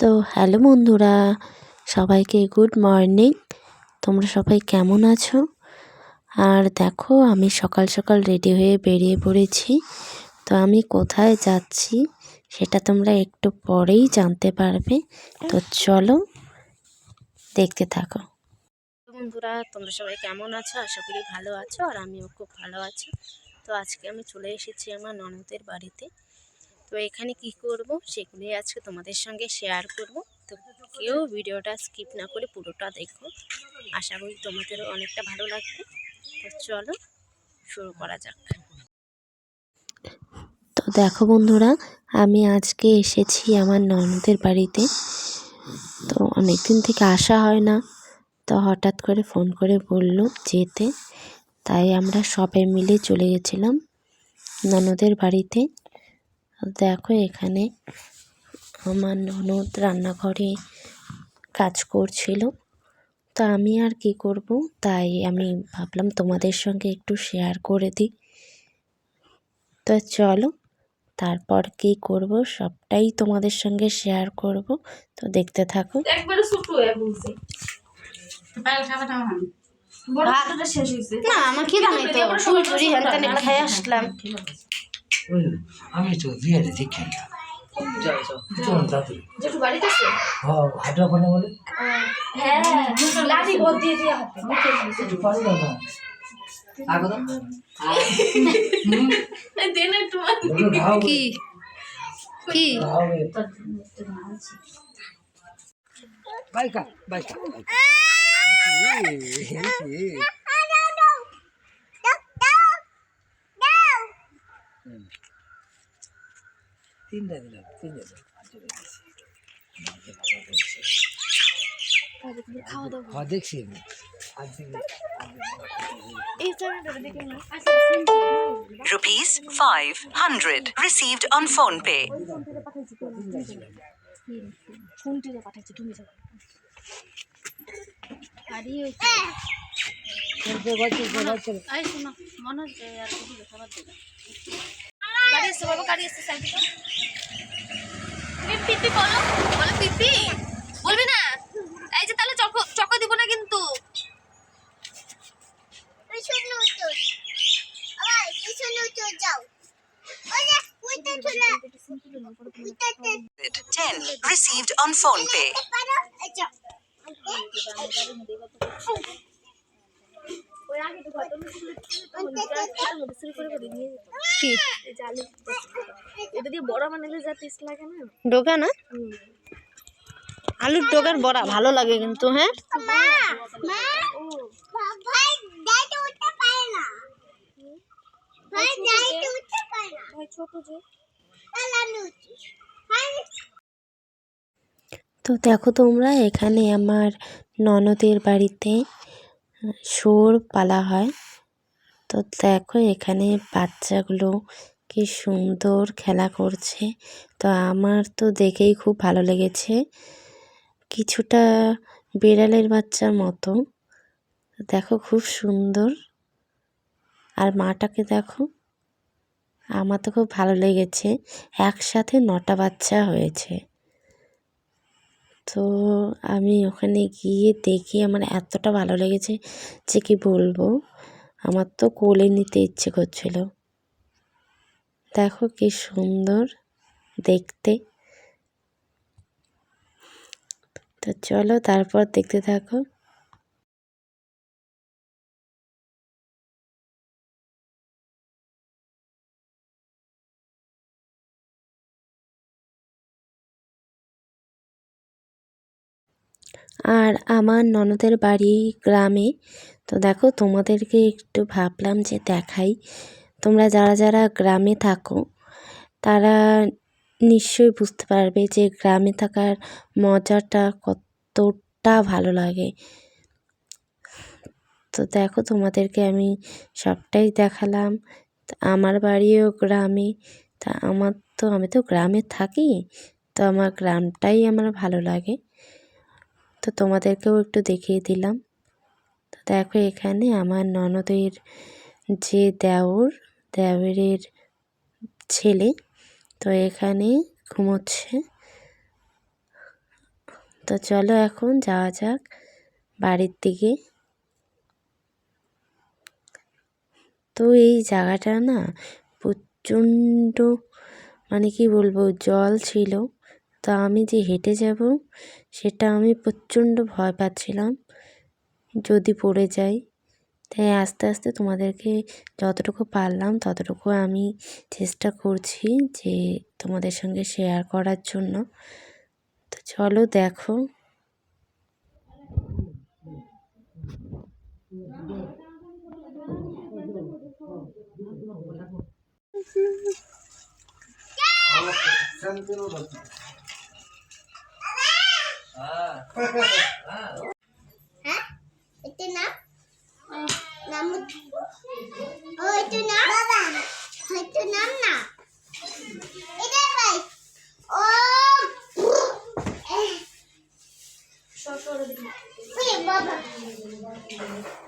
তো হ্যালো বন্ধুরা, সবাইকে গুড মর্নিং। তোমরা সবাই কেমন আছো? আর দেখো, আমি সকাল সকাল রেডি হয়ে বেরিয়ে পড়েছি। তো আমি কোথায় যাচ্ছি সেটা তোমরা একটু পরেই জানতে পারবে। তো চলো, দেখতে থাকো। বন্ধুরা, তোমরা সবাই কেমন আছো? আশা করি ভালো আছো, আর আমিও খুব ভালো আছি। তো আজকে আমি চলে এসেছি আমার ননদের বাড়িতে। তো এখানে কি করব সেগুলোই আজকে তোমাদের সঙ্গে শেয়ার করব। তো কেউ ভিডিওটা স্কিপ না করে পুরোটা দেখো। আশা করি তোমাদেরও অনেকটা ভালো লাগবে। তো চলো শুরু করা যাক। তো দেখো বন্ধুরা, আমি আজকে এসেছি আমার ননদের বাড়িতে। তো অনেক দিন থেকে আসা হয় না। তো হঠাৎ করে ফোন করে বলল যেতে। তাই আমরা সবাই মিলে চলে গেছিলাম ননদের বাড়িতে। দেখো এখানে আমার ননদ রান্নাঘরে কাজ করছিল। তো আমি আর কি করব? তাই আমি ভাবলাম তোমাদের সঙ্গে একটু শেয়ার করে দিই। তো চলো তারপর কি করব? সবটাই তোমাদের সঙ্গে শেয়ার করব। তো দেখতে থাকো। একবারে ছোট হয়ে বলছে। না। আমার কি জানাই তো করি হ্যান খেয়ে। আসলাম। ওই আমি তো বিয়েতে দেখি চল তাড়াতাড়ি যেটু বাড়িতে আছে হ্যাঁ হাঁটা পানে বলে হ্যাঁ লাঠি ভর দিয়ে দিয়ে হাতে একটু পারি না দেন একটু কি কি ভাও বাইকা বাইকা তিনটা দিলাম তিনটা দিলাম। হ্যাঁ দেখছি আমি। আর দেখি। rupees 500 received on phone pay চলতে বলছি বলছি গাড়ি এসছে বাবা গাড়ি এসছে সাইড তুমি পিপি বলো। বলো পিপি? বলবি না? এই যে তাহলে চক চক দিব না কিন্তু। 10 received on phone pay. কি এটা দিয়ে বড় বানালে যা টেস্ট লাগে না ডোকা না? আলুর ডোকার বড়া ভালো লাগে কিন্তু হ্যাঁ? তো দেখো তোমরা এখানে আমার ননদের বাড়িতে শুয়োর পালা হয়। তো দেখো এখানে বাচ্চাগুলো কি সুন্দর খেলা করছে। তো আমার তো দেখেই খুব ভালো লেগেছে। কিছুটা বিড়ালের বাচ্চার মতো। দেখো খুব সুন্দর। আর মাটাকে দেখো। আমার তো খুব ভালো লেগেছে। একসাথে নটা বাচ্চা হয়েছে। তো আমি ওখানে গিয়ে দেখে আমার এতটা ভালো লেগেছে যে কি বলব? আমার তো কোলে নিতে ইচ্ছে করছিল। দেখো কি সুন্দর দেখতে। তো চলো তারপর দেখতে থাকো। আর আমার ননদের বাড়ি গ্রামে, তো দেখো তোমাদেরকে একটু ভাবলাম যে দেখাই। তোমরা যারা যারা গ্রামে থাকো, তারা নিশ্চয়ই বুঝতে পারবে যে গ্রামে থাকার মজাটা কতটা ভালো লাগে। তো দেখো তোমাদেরকে আমি সবটাই দেখালাম। আমার বাড়িও গ্রামে, তা আমার তো, আমি তো গ্রামে থাকি, তো আমার গ্রামটাই আমার ভালো লাগে। তো তোমাদেরকেও একটু দেখিয়ে দিলাম। তো দেখো এখানে আমার ননদের যে দেওর দেওরের ছেলে। তো এখানে ঘুমোচ্ছে। তো চলো এখন যাওয়া যাক বাড়ির দিকে। তো এই জায়গাটা না প্রচণ্ড মানে কি বলব, জল ছিল। তা আমি যে হেঁটে যাব সেটা আমি প্রচণ্ড ভয় পাচ্ছিলাম। যদি পড়ে যাই। তাই আস্তে আস্তে তোমাদেরকে যতটুকু পারলাম ততটুকু আমি চেষ্টা করছি যে তোমাদের সঙ্গে শেয়ার করার জন্য। তো চলো দেখো। হ্যাঁ Cheers.